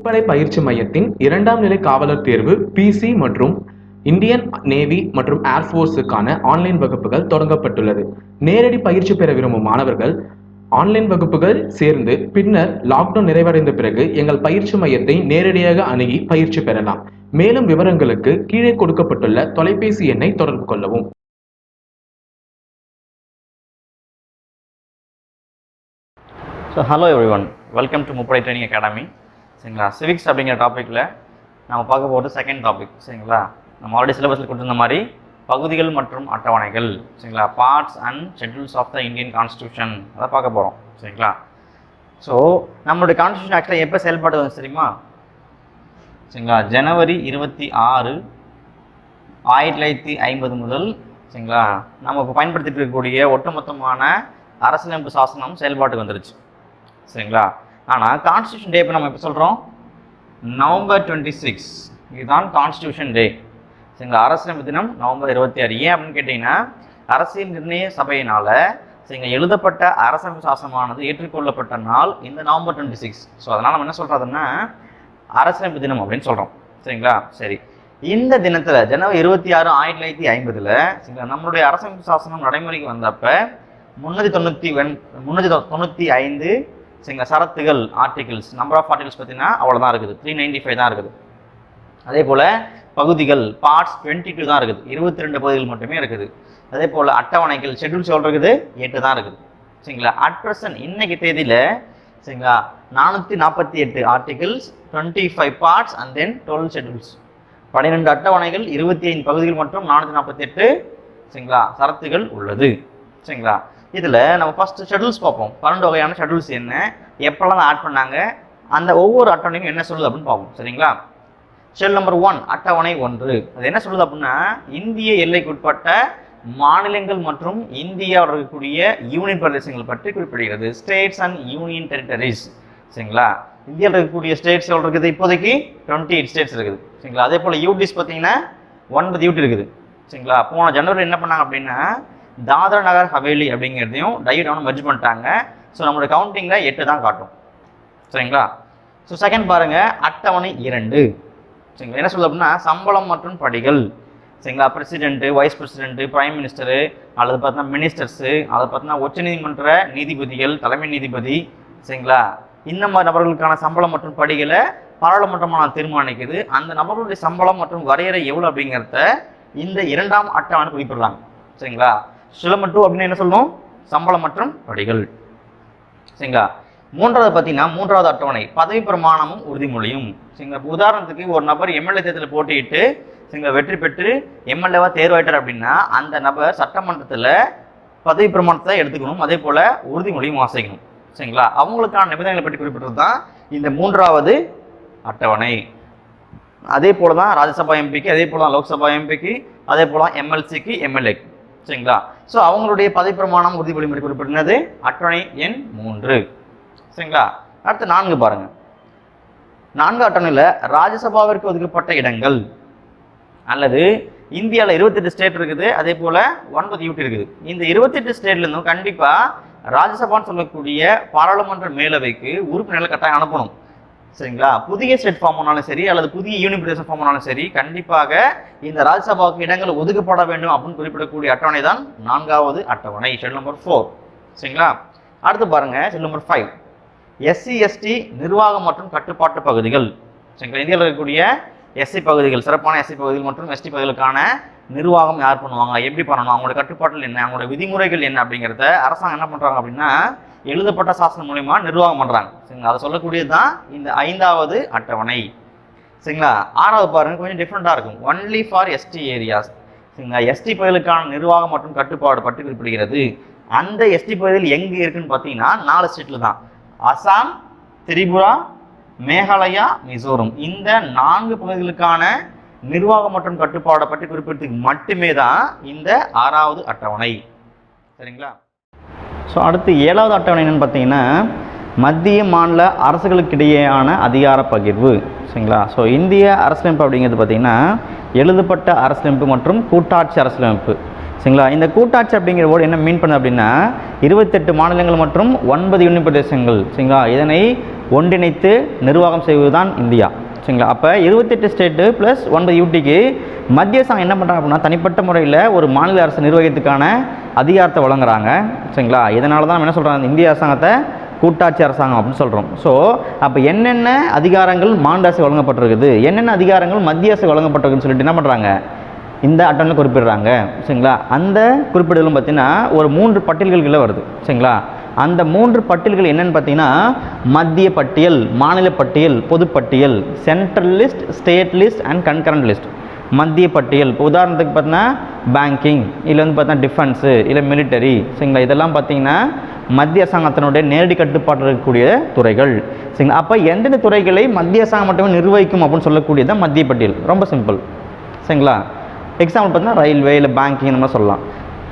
கடற்படை பயிற்சி மையத்தின் இரண்டாம் நிலை காவலர் தேர்வு பிசி மற்றும் இந்தியன் நேவி மற்றும் ஏர்ஃபோர்ஸுக்கான ஆன்லைன் வகுப்புகள் தொடங்கப்பட்டுள்ளது. நேரடி பயிற்சி பெற விரும்பும் மாணவர்கள் ஆன்லைன் வகுப்புகள் சேர்ந்து பின்னர் லாக்டவுன் நிறைவடைந்த பிறகு எங்கள் பயிற்சி மையத்தை நேரடியாக அணுகி பயிற்சி பெறலாம். மேலும் விவரங்களுக்கு கீழே கொடுக்கப்பட்டுள்ள தொலைபேசி எண்ணை தொடர்பு கொள்ளவும். So hello everyone welcome to முப்படை ட்ரைனிங் அகாடமி சரிங்களா? சிவிக்ஸ் அப்படிங்கிற டாப்பிக்கில் நம்ம பார்க்க போகிறது செகண்ட் டாபிக் சரிங்களா? நம்ம ஆல்ரெடி சிலபஸில் கொடுத்துருந்த மாதிரி பகுதிகள் மற்றும் அட்டவணைகள் சரிங்களா? Parts and schedules of the Indian constitution அதை பார்க்க போகிறோம் சரிங்களா? ஸோ நம்மளுடைய கான்ஸ்டியூஷன் ஆக்சுவலாக எப்போ செயல்பாடு வந்து தெரியுமா? சரிங்களா? ஜனவரி இருபத்தி ஆறு ஆயிரத்தி தொள்ளாயிரத்தி ஐம்பது முதல் சரிங்களா? நம்ம இப்போ பயன்படுத்திட்டு இருக்கக்கூடிய ஒட்டுமொத்தமான அரசியலமைப்பு சாசனம் செயல்பாட்டுக்கு வந்துருச்சு சரிங்களா? ஆனால் கான்ஸ்டியூஷன் டே இப்போ நம்ம எப்போ சொல்கிறோம் நவம்பர் டுவெண்ட்டி சிக்ஸ் இதுதான் கான்ஸ்டியூஷன் டே சரிங்களா அரசியலமைப்பு தினம் நவம்பர் இருபத்தி ஆறு. ஏன் அப்படின்னு கேட்டிங்கன்னா அரசியல் நிர்ணய சபையினால் சரிங்க எழுதப்பட்ட அரசியலமைப்பு சாசனமானது ஏற்றுக்கொள்ளப்பட்ட நாள் இந்த நவம்பர் டுவெண்ட்டி சிக்ஸ் ஸோ அதனால் நம்ம என்ன சொல்கிறதுன்னா அரசியலமைப்பு தினம் அப்படின்னு சொல்கிறோம் சரிங்களா? சரி. இந்த தினத்தில் ஜனவரி இருபத்தி ஆறு ஆயிரத்தி தொள்ளாயிரத்தி ஐம்பதில் சரிங்களா நம்மளுடைய அரசமைப்பு சாசனம் நடைமுறைக்கு வந்தப்போ முன்னூற்றி தொண்ணூற்றி வென் முன்னூற்றி தொண்ணூற்றி ஐந்து சரிங்களா சரத்துகள் ஆர்டிகிள்ஸ் நம்பர் ஆஃப் ஆர்டிகல்ஸ் பார்த்தீங்கன்னா அவ்வளோதான் இருக்குது. த்ரீ நைன்டி ஃபைவ் தான் இருக்குது. அதே போல் பகுதிகள் பார்ட்ஸ் டுவெண்ட்டி டூ தான் இருக்குது. இருபத்தி ரெண்டு பகுதிகள் மட்டுமே இருக்குது. அதே போல் அட்டவணைகள் ஷெட்யூல்ஸ் எவ்வளோ இருக்குது எட்டு தான் இருக்குது. சரிங்களா அட் ப்ரெசன்ட் இன்னைக்கு தேதியில் சரிங்களா நானூற்றி நாற்பத்தி எட்டு articles twenty five parts and then twelve schedules பன்னிரெண்டு அட்டவணைகள் இருபத்தி ஐந்து பகுதிகள் மற்றும் நானூற்றி நாற்பத்தி எட்டு சரிங்களா சரத்துகள் உள்ளது. சரிங்களா இதில் நம்ம ஃபர்ஸ்ட் ஷெடியூல்ஸ் பார்ப்போம். பன்னெண்டு வகையான ஷெட்யூல்ஸ் என்ன எப்போல்லாம் ஆட் பண்ணாங்க அந்த ஒவ்வொரு அட்டவணையும் என்ன சொல்லுது அப்படின்னு பார்ப்போம். சரிங்களா? ஷெல் நம்பர் ஒன் அட்டவணை ஒன்று. அது என்ன சொல்லுது அப்படின்னா இந்திய எல்லைக்குட்பட்ட மாநிலங்கள் மற்றும் இந்தியாவில் இருக்கக்கூடிய யூனியன் பிரதேசங்கள் பற்றி குறிப்பிடுகிறது. ஸ்டேட்ஸ் அண்ட் யூனியன் டெரிட்டரிஸ் சரிங்களா? இந்தியாவில் இருக்கக்கூடிய ஸ்டேட்ஸ் எவ்வளோ இருக்குது? இப்போதைக்கு டுவெண்ட்டி எயிட் ஸ்டேட்ஸ் இருக்குது. சரிங்களா? அதே போல் யூடிஸ் பார்த்தீங்கன்னா ஒன்பது யூடி இருக்குது. சரிங்களா? போன ஜனவரி என்ன பண்ணாங்க அப்படின்னா தாதரா நகர் ஹவேலி அப்படிங்கிறதையும் டையூட் மெர்ஜ் பண்ணிட்டாங்க. ஸோ நம்மளோட கவுண்டிங்கில் எட்டு தான் காட்டும். சரிங்களா? ஸோ செகண்ட் பாருங்கள் அட்டவணை இரண்டு. சரிங்களா? என்ன சொல்ல அப்படின்னா சம்பளம் மற்றும் படிகள். சரிங்களா? President vice president prime minister அல்லது பார்த்தீங்கன்னா மினிஸ்டர்ஸு அதை பார்த்தீங்கன்னா உச்சநீதிமன்ற நீதிபதிகள் தலைமை நீதிபதி. சரிங்களா? இந்த மாதிரி நபர்களுக்கான சம்பளம் மற்றும் படிகளை பாராளுமன்றமான தீர்மானிக்குது. அந்த நபர்களுடைய சம்பளம் மற்றும் வரையறை எவ்வளோ அப்படிங்கிறத இந்த இரண்டாம் அட்டவணை குறிப்பிடுறாங்க. சரிங்களா? சிலம டூ அப்படின்னு என்ன சொல்லுவோம்? சம்பளம் மற்றும் படிகள். சரிங்களா? மூன்றாவது பார்த்தீங்கன்னா மூன்றாவது அட்டவணை. பதவி பிரமாணமும் உறுதிமொழியும். சரிங்களா? உதாரணத்துக்கு ஒரு நபர் எம்எல்ஏ தேர்தலில் போட்டியிட்டு சரிங்களா வெற்றி பெற்று எம்எல்ஏவா தேர்வாயிட்டார் அப்படின்னா அந்த நபர் சட்டமன்றத்தில் பதவி பிரமாணத்தை எடுத்துக்கணும். அதே போல் உறுதிமொழியும் வாசிக்கணும். சரிங்களா? அவங்களுக்கான நிபந்தனைகளை பற்றி குறிப்பிட்டது தான் இந்த மூன்றாவது அட்டவணை. அதே போல தான் ராஜ்யசபா எம்பிக்கு அதே போல தான் லோக்சபா எம்பிக்கு அதே போல தான் எம்எல்சிக்கு எம்எல்ஏக்கு சரிங்களா? ஸோ அவங்களுடைய பதவி பிரமாணம் உறுதிமொழி முறை குறிப்பிட்டது அட்டவணை எண் மூன்று. சரிங்களா? அடுத்து நான்கு பாருங்க. நான்கு அட்டவணையில் ராஜ்யசபாவிற்கு ஒதுக்கப்பட்ட இடங்கள் அல்லது இந்தியாவில் இருபத்தெட்டு ஸ்டேட் இருக்குது. அதே போல் ஒன்பது யூட்டி இருக்குது. இந்த இருபத்தெட்டு ஸ்டேட்லேருந்தும் கண்டிப்பாக ராஜ்யசபான்னு சொல்லக்கூடிய பாராளுமன்ற மேலவைக்கு உறுப்பினர்களை கட்டாயம் அனுப்பணும். சரிங்களா? புதிய ஸ்டேட் ஃபார்ம் ஆனாலும் சரி அல்லது புதிய யூனியன் பிரதேசம் ஃபார்ம் ஆனாலும் சரி கண்டிப்பாக இந்த ராஜ்யசபாவுக்கு இடங்கள் ஒதுக்கப்பட வேண்டும் அப்படின்னு குறிப்பிடக்கூடிய அட்டவணை தான் நான்காவது அட்டவணை ஷெல் நம்பர் ஃபோர் சரிங்களா? அடுத்து பாருங்க schedule number five SC ST நிர்வாகம் மற்றும் கட்டுப்பாட்டு பகுதிகள். சரிங்களா? இந்தியாவில் இருக்கக்கூடிய எஸ்சி பகுதிகள் சிறப்பான எஸ்சி பகுதிகள் மற்றும் எஸ்டி பகுதிகளுக்கான நிர்வாகம் யார் பண்ணுவாங்க? எப்படி பண்ணணும்? அவங்களோட கட்டுப்பாட்டில் என்ன? அவங்களோட விதிமுறைகள் என்ன அப்படிங்கிறத அரசாங்கம் என்ன பண்ணுறாங்க அப்படின்னா எழுதப்பட்ட சாசனம் மூலிமா நிர்வாகம் பண்ணுறாங்க சரிங்களா? அதை சொல்லக்கூடியது தான் இந்த ஐந்தாவது அட்டவணை. சரிங்களா? ஆறாவது பாருங்க கொஞ்சம் டிஃப்ரெண்ட்டாக இருக்கும். ஒன்லி ஃபார் எஸ்டி ஏரியாஸ் சரிங்களா? எஸ்டி பகுதிகளுக்கான நிர்வாகம் மற்றும் கட்டுப்பாடு பற்றி குறிப்பிடுகிறது. அந்த எஸ்டி பகுதியில் எங்கே இருக்குன்னு பார்த்தீங்கன்னா நாலு ஸ்டேட்டில் தான். அசாம் திரிபுரா மேகாலயா மிசோரம். இந்த நான்கு பகுதிகளுக்கான நிர்வாகம் மற்றும் கட்டுப்பாடை பற்றி குறிப்பிட்டதுக்கு மட்டுமே தான் இந்த ஆறாவது அட்டவணை. சரிங்களா? ஸோ அடுத்து ஏழாவது அட்டவணை என்னன்னு பார்த்தீங்கன்னா மத்திய மாநில அரசுகளுக்கிடையேயான அதிகார பகிர்வு. சரிங்களா? ஸோ இந்திய அரசியலமைப்பு அப்படிங்கிறது பார்த்தீங்கன்னா எழுதப்பட்ட அரசியலமைப்பு மற்றும் கூட்டாட்சி அரசியலமைப்பு. சரிங்களா? இந்த கூட்டாட்சி அப்படிங்கிற வேர்டு என்ன மீன் பண்ணுது அப்படின்னா இருபத்தெட்டு மாநிலங்கள் மற்றும் ஒன்பது யூனியன் பிரதேசங்கள். சரிங்களா? இதனை ஒன்றிணைத்து நிர்வாகம் செய்வதுதான் இந்தியா. சரிங்களா? அப்போ இருபத்தெட்டு ஸ்டேட்டு ப்ளஸ் ஒன்பது யூடிக்கு மத்திய அரசாங்கம் என்ன பண்ணுறாங்க அப்படின்னா தனிப்பட்ட முறையில் ஒரு மாநில அரசு நிர்வகித்துக்கான அதிகாரத்தை வழங்குறாங்க. சரிங்களா? இதனால தான் நம்ம என்ன சொல்கிறாங்க இந்திய அரசாங்கத்தை கூட்டாட்சி அரசாங்கம் அப்படின்னு சொல்கிறோம் ஸோ அப்போ என்னென்ன அதிகாரங்கள் மாநில அரசு வழங்கப்பட்டிருக்குது? என்னென்ன அதிகாரங்கள் மத்திய அரசு வழங்கப்பட்டிருக்குன்னு சொல்லிட்டு என்ன பண்ணுறாங்க இந்த அட்டனில் குறிப்பிடுறாங்க. சரிங்களா? அந்த குறிப்பிடலும் பார்த்தீங்கன்னா ஒரு மூன்று பட்டியல்களில் வருது. சரிங்களா? அந்த மூன்று பட்டியல்கள் என்னென்னு பார்த்தீங்கன்னா மத்திய பட்டியல் மாநில பட்டியல் பொதுப்பட்டியல் central list state list and concurrent list மத்திய பட்டியல் இப்போ உதாரணத்துக்கு பார்த்தீங்கன்னா பேங்கிங் இல்லை வந்து பார்த்தீங்கன்னா டிஃபென்ஸு இல்லை மிலிட்டரி சரிங்களா இதெல்லாம் பார்த்தீங்கன்னா மத்திய அரசாங்கத்தினுடைய நேரடி கட்டுப்பாட்டில் இருக்கக்கூடிய துறைகள். சரிங்களா? அப்போ எந்தெந்த துறைகளை மத்திய அரசாங்கம் மட்டுமே நிர்வகிக்கும் அப்படின்னு சொல்லக்கூடியது தான் மத்திய பட்டியல். ரொம்ப சிம்பிள் சரிங்களா? எக்ஸாம்பிள் பார்த்தீங்கன்னா ரயில்வே இல்லை பேங்கிங் இந்த மாதிரி சொல்லலாம்.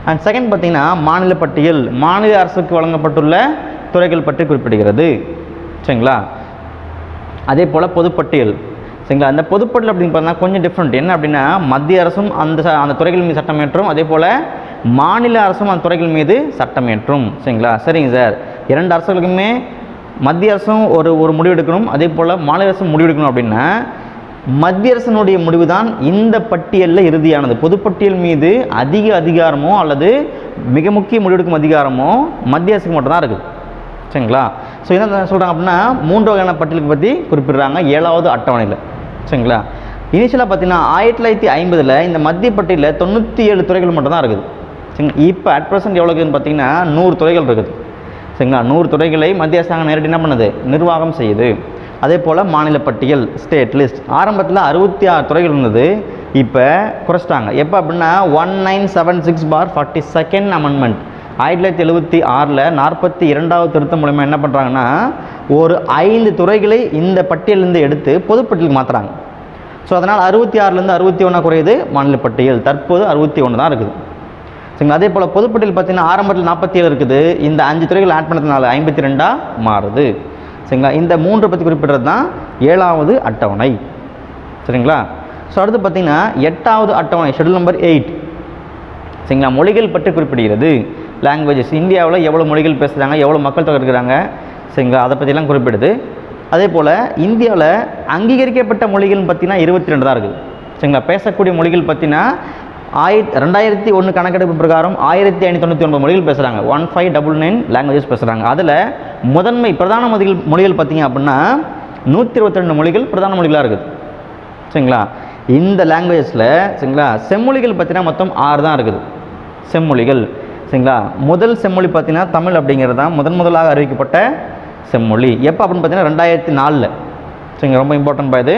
அண்ட் செகண்ட் பார்த்திங்கன்னா மாநில பட்டியல் மாநில அரசுக்கு வழங்கப்பட்டுள்ள துறைகள் பற்றி குறிப்பிடுகிறது. சரிங்களா? அதே போல் பொதுப்பட்டியல். சரிங்களா? அந்த பொதுப்பட்டியல் அப்படின்னு பார்த்தா கொஞ்சம் டிஃப்ரெண்ட் என்ன அப்படின்னா மத்திய அரசும் அந்த ச- அந்த துறைகள் மீது சட்டம் ஏற்றும். அதே போல் மாநில அரசும் அந்த துறைகள் மீது சட்டம் ஏற்றும். சரிங்களா? சரிங்க சார். இரண்டு அரசுகளுக்குமே மத்திய அரசும் ஒரு ஒரு முடிவெடுக்கணும் அதே போல் மாநில அரசும் முடிவெடுக்கணும் அப்படின்னா மத்திய அரசினுடைய முடிவு தான் இந்த பட்டியலில் இறுதியானது. பொதுப்பட்டியல் மீது அதிக அதிகாரமோ அல்லது மிக முக்கிய முடிவெடுக்கும் அதிகாரமோ மத்திய அரசுக்கு மட்டும்தான் இருக்குது. சரிங்களா? ஸோ என்ன சொல்கிறாங்க அப்படின்னா மூன்று வகையான பட்டியலுக்கு பற்றி குறிப்பிடுறாங்க. ஏழாவது அட்டவணையில். சரிங்களா? இனிஷியலாக பார்த்தீங்கன்னா ஆயிரத்தி தொள்ளாயிரத்தி ஐம்பதில் இந்த மத்திய பட்டியலில் தொண்ணூற்றி ஏழு துறைகள் மட்டும்தான் இருக்குது. சரிங்களா இப்போ அட் ப்ரெசன்ட் எவ்வளோ இருக்குதுன்னு பார்த்தீங்கன்னா நூறு துறைகள் இருக்குது. சரிங்களா? நூறு துறைகளை மத்திய அரசாங்கம் நேரடி என்ன பண்ணுது? நிர்வாகம் செய்யுது. அதே போல் மாநில பட்டியல் ஸ்டேட் லிஸ்ட் ஆரம்பத்தில் அறுபத்தி ஆறு துறைகள் இருந்தது. இப்போ குறைச்சிட்டாங்க. எப்போ அப்படின்னா one nine seven six for forty second amendment ஆயிரத்தி தொள்ளாயிரத்தி எழுபத்தி ஆறில் நாற்பத்தி இரண்டாவது திருத்தம் மூலமாக என்ன பண்ணுறாங்கன்னா ஒரு ஐந்து துறைகளை இந்த பட்டியலிருந்து எடுத்து பொதுப்பட்டியலுக்கு மாற்றுறாங்க ஸோ அதனால் அறுபத்தி ஆறுலேருந்து அறுபத்தி ஒன்றா குறையுது மாநில பட்டியல் தற்போது அறுபத்தி ஒன்று தான் இருக்குது. சரிங்க அதே போல் பொதுப்பட்டியல் பார்த்தீங்கன்னா ஆரம்பத்தில் நாற்பத்தி ஏழு இருக்குது. இந்த அஞ்சு துறைகள் ஆட் பண்ணதுனால ஐம்பத்தி ரெண்டாக மாறுது. சரிங்களா? இந்த மூன்று பற்றி குறிப்பிடுறது தான் ஏழாவது அட்டவணை. சரிங்களா? ஸோ அடுத்து பார்த்தீங்கன்னா எட்டாவது அட்டவணை ஷெடியூல் நம்பர் எயிட் சரிங்களா? மொழிகள் பற்றி குறிப்பிடுகிறது. லாங்குவேஜஸ் இந்தியாவில் எவ்வளோ மொழிகள் பேசுகிறாங்க எவ்வளோ மக்கள் தொகை இருக்கிறாங்க சரிங்களா? அதை பற்றிலாம் குறிப்பிடுது. அதே போல் இந்தியாவில் அங்கீகரிக்கப்பட்ட மொழிகள்னு பார்த்தீங்கன்னா இருபத்தி ரெண்டு தான் இருக்குது சரிங்களா? பேசக்கூடிய மொழிகள் பார்த்தீங்கன்னா ஆயிரத்தி ரெண்டாயிரத்தி ஒன்று கணக்கெடுப்பு பிரகாரம் ஆயிரத்தி ஐநூற்றி தொண்ணூற்றி ஒன்பது மொழிகள் பேசுகிறாங்க one five double nine languages பேசுகிறாங்க அதில் முதன்மை பிரதான மொழிகள் மொழிகள் பார்த்தீங்க அப்படின்னா நூற்றி இருபத்தி ரெண்டு மொழிகள் பிரதான மொழிகளாக இருக்குது. சரிங்களா? இந்த லாங்குவேஜில் சரிங்களா? செம்மொழிகள் பார்த்தீங்கன்னா மொத்தம் ஆறு தான் இருக்குது. செம்மொழிகள். சரிங்களா? முதல் செம்மொழி பார்த்தீங்கன்னா தமிழ் அப்படிங்கிறது தான் முதன் முதலாக அறிவிக்கப்பட்ட செம்மொழி. எப்போ அப்படின்னு பார்த்தீங்கன்னா ரெண்டாயிரத்தி நாலில். சரிங்க ரொம்ப இம்பார்ட்டன்ட் பா இது.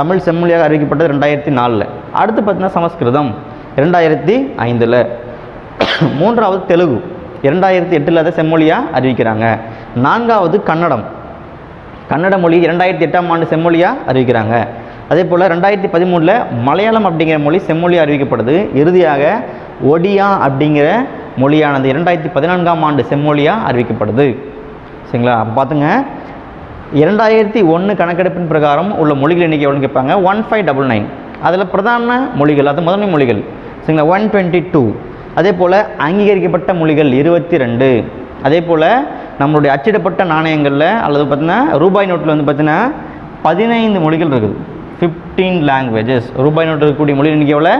தமிழ் செம்மொழியாக அறிவிக்கப்பட்டது ரெண்டாயிரத்தி நாலில். அடுத்து பார்த்தீங்கன்னா சமஸ்கிருதம். இரண்டாயிரத்தி ஐந்தில். மூன்றாவது தெலுங்கு. இரண்டாயிரத்தி எட்டில் அதை செம்மொழியாக அறிவிக்கிறாங்க. நான்காவது கன்னடம். கன்னட மொழி இரண்டாயிரத்தி எட்டாம் ஆண்டு செம்மொழியாக அறிவிக்கிறாங்க. அதே போல் ரெண்டாயிரத்தி பதிமூணில் மலையாளம் அப்படிங்கிற மொழி செம்மொழி அறிவிக்கப்படுது. இறுதியாக ஒடியா அப்படிங்கிற மொழியானது இரண்டாயிரத்தி பதினான்காம் ஆண்டு செம்மொழியாக அறிவிக்கப்படுது. சரிங்களா? அப்போ பார்த்துங்க இரண்டாயிரத்தி ஒன்று கணக்கெடுப்பின் பிரகாரம் உள்ள மொழிகள் எண்ணிக்கை எவ்வளோன்னு கேட்பாங்க ஒன் ஃபைவ் டபுள் நைன். அதில் பிரதான மொழிகள் அது முதன்மை மொழிகள். சரிங்களா? ஒன் டுவெண்ட்டி டூ அதே போல் அங்கீகரிக்கப்பட்ட மொழிகள் இருபத்தி ரெண்டு. அதே போல் நம்மளுடைய அச்சிடப்பட்ட நாணயங்களில் அல்லது பார்த்தீங்கன்னா ரூபாய் நோட்டில் வந்து பார்த்தீங்கன்னா பதினைந்து மொழிகள் இருக்குது. ஃபிஃப்டீன் லாங்குவேஜஸ் ரூபாய் நோட்டில் இருக்கக்கூடிய மொழி எண்ணிக்கை எவ்வளோ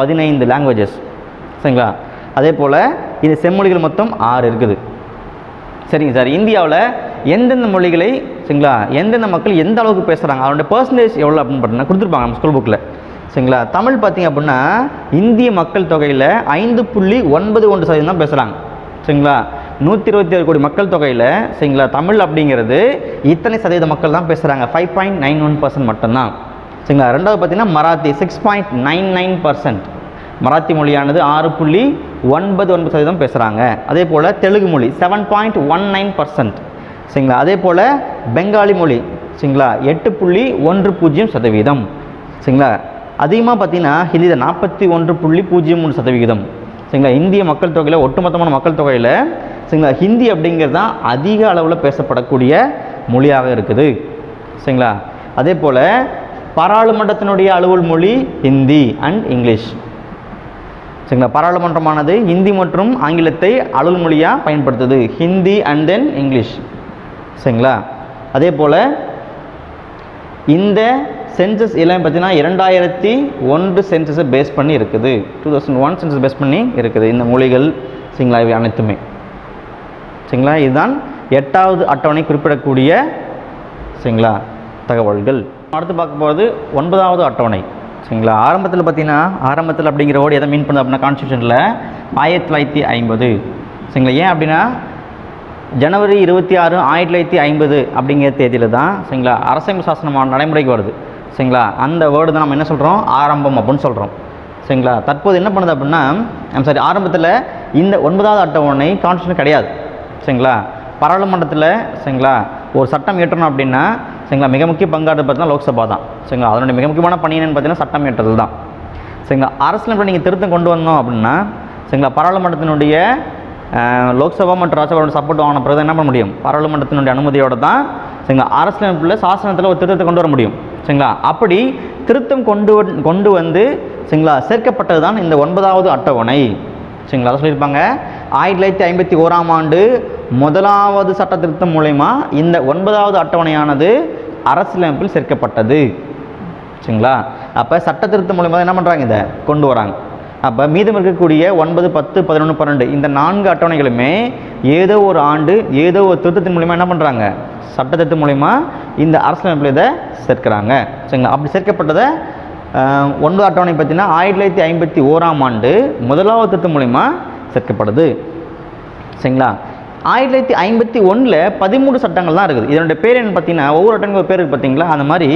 பதினைந்து லாங்குவேஜஸ் சரிங்களா? அதே போல் இது செம்மொழிகள் மொத்தம் ஆறு இருக்குது. சரிங்க சார். இந்தியாவில் எந்தெந்த மொழிகளை சரிங்களா? எந்தெந்த மக்கள் எந்த அளவுக்கு பேசுகிறாங்க அவனுடைய பர்சன்டேஜ் எவ்வளோ அப்படின்னு பார்த்தீங்கன்னா கொடுத்துருப்பாங்க நம்ம ஸ்கூல் புக்கில் சரிங்களா? தமிழ் பார்த்தீங்க அப்படின்னா இந்திய மக்கள் தொகையில் ஐந்து புள்ளி ஒன்பது ஒன்று சதவீதம் தான் பேசுகிறாங்க சரிங்களா? நூற்றி இருபத்தி ஏழு கோடி மக்கள் தொகையில் சரிங்களா? தமிழ் அப்படிங்கிறது இத்தனை சதவீத மக்கள் தான் பேசுகிறாங்க five point nine one percent மட்டும்தான். சரிங்களா? ரெண்டாவது பார்த்தீங்கன்னா Marathi six point nine nine percent Marathi மொழியானது ஆறு புள்ளி ஒன்பது ஒன்பது சதவீதம் பேசுகிறாங்க அதே போல் தெலுங்கு மொழி seven point one nine percent சரிங்களா? அதே போல் பெங்காலி மொழி சரிங்களா? எட்டு புள்ளி ஒன்று பூஜ்ஜியம் சதவீதம். சரிங்களா? அதிகமாக பார்த்தீங்கன்னா ஹிந்தியில் நாற்பத்தி ஒன்று புள்ளி பூஜ்ஜியம் மூணு சதவிகிதம். சரிங்களா? இந்திய மக்கள் தொகையில் ஒட்டுமொத்தமான மக்கள் தொகையில் சரிங்களா ஹிந்தி அப்படிங்கிறது தான் அதிக அளவில் பேசப்படக்கூடிய மொழியாக இருக்குது. சரிங்களா? அதே போல் பாராளுமன்றத்தினுடைய அலுவல் மொழி ஹிந்தி அண்ட் இங்கிலீஷ். சரிங்களா? பாராளுமன்றமானது ஹிந்தி மற்றும் ஆங்கிலத்தை அலுவல் மொழியாக பயன்படுத்துது. Hindi and then English. சரிங்களா? அதே போல் இந்த சென்சஸ் எல்லாமே பார்த்தீங்கன்னா இரண்டாயிரத்தி ஒன்று சென்சஸை பேஸ் பண்ணி இருக்குது. Two thousand one census base பண்ணி இருக்குது. இந்த மொழிகள் சரிங்களா இவை அனைத்துமே. சரிங்களா? இதுதான் எட்டாவது அட்டவணை குறிப்பிடக்கூடிய சரிங்களா தகவல்கள். அடுத்து பார்க்க போகிறது ஒன்பதாவது அட்டவணை. சரிங்களா? ஆரம்பத்தில் பார்த்தீங்கன்னா ஆரம்பத்தில் அப்படிங்கிற வேர்டு எதை மீன் பண்ணுது அப்படின்னா கான்ஸ்டியூஷனில் ஆயிரத்தி தொள்ளாயிரத்தி ஐம்பது. சரிங்களா? ஏன் அப்படின்னா ஜனவரி இருபத்தி ஆறு ஆயிரத்தி தொள்ளாயிரத்தி ஐம்பது அப்படிங்கிற தேதியில் தான் சரிங்களா அரசியல் சாசனமான நடைமுறைக்கு வருது. சரிங்களா? அந்த வேர்டு தான் நம்ம என்ன சொல்கிறோம் ஆரம்பம் அப்படின்னு சொல்கிறோம் சரிங்களா? தற்போது என்ன பண்ணுது அப்படின்னா ஐம் சாரி ஆரம்பத்தில் இந்த ஒன்பதாவது அட்டவணை கான்ஸ்டியூஷன் கிடையாது. சரிங்களா? பாராளுமன்றத்தில் சரிங்களா? ஒரு சட்டம் இயற்றணும் அப்படின்னா சரிங்களா மிக முக்கிய பங்காற்று பார்த்தீங்கன்னா லோக்சபா தான். சரிங்களா? அதனுடைய மிக முக்கியமான பணி என்னென்னு பார்த்தீங்கன்னா சட்டம் இயற்றுதல் தான். சரிங்களா? அரசியல் நீங்கள் திருத்தம் கொண்டு வந்தோம் அப்படின்னா சரிங்களா பாராளுமன்றத்தினுடைய லோக்சபா மற்றும் ராஜ்யசபாவோட சப்போர்ட் வாங்கின பிறகு என்ன பண்ண முடியும்? பாராளுமன்றத்தினுடைய அனுமதியோடு தான் சரிங்களா அரசியலமைப்பில் சாசனத்தில் ஒரு திருத்தத்தை கொண்டு வர முடியும். சரிங்களா? அப்படி திருத்தம் கொண்டு வந்- கொண்டு வந்து சரிங்களா சேர்க்கப்பட்டது தான் இந்த ஒன்பதாவது அட்டவணை. சரிங்களா அதை சொல்லியிருப்பாங்க. ஆயிரத்தி தொள்ளாயிரத்தி ஐம்பத்தி ஓராம் ஆண்டு முதலாவது சட்ட திருத்தம் மூலயமா இந்த ஒன்பதாவது அட்டவணையானது அரசியலமைப்பில் சேர்க்கப்பட்டது. சரிங்களா? அப்போ சட்ட திருத்தம் மூலயமா என்ன பண்ணுறாங்க இதை கொண்டு வராங்க. அப்போ மீதம் இருக்கக்கூடிய ஒன்பது பத்து பதினொன்று பன்னெண்டு இந்த நான்கு அட்டவணைகளுமே ஏதோ ஒரு ஆண்டு ஏதோ ஒரு திருத்தத்தின் மூலியமாக என்ன பண்ணுறாங்க சட்ட மூலிமா மூலயமா இந்த அரசியலமைப்பில் இதை சேர்க்கிறாங்க. சரிங்களா? அப்படி சேர்க்கப்பட்டதை ஒன்பது அட்டவணை பார்த்தீங்கன்னா ஆயிரத்தி தொள்ளாயிரத்தி ஐம்பத்தி ஓராம் ஆண்டு முதலாவது திருத்தம் மூலயமா சேர்க்கப்படுது. சரிங்களா? ஆயிரத்தி தொள்ளாயிரத்தி ஐம்பத்தி ஒன்றில் பதிமூணு சட்டங்கள் தான் இருக்குது. இதனுடைய பேர் என்ன பார்த்தீங்கன்னா ஒவ்வொரு அட்டனுக்கு ஒரு பேர் இருக்குது பார்த்தீங்களா? அந்த மாதிரி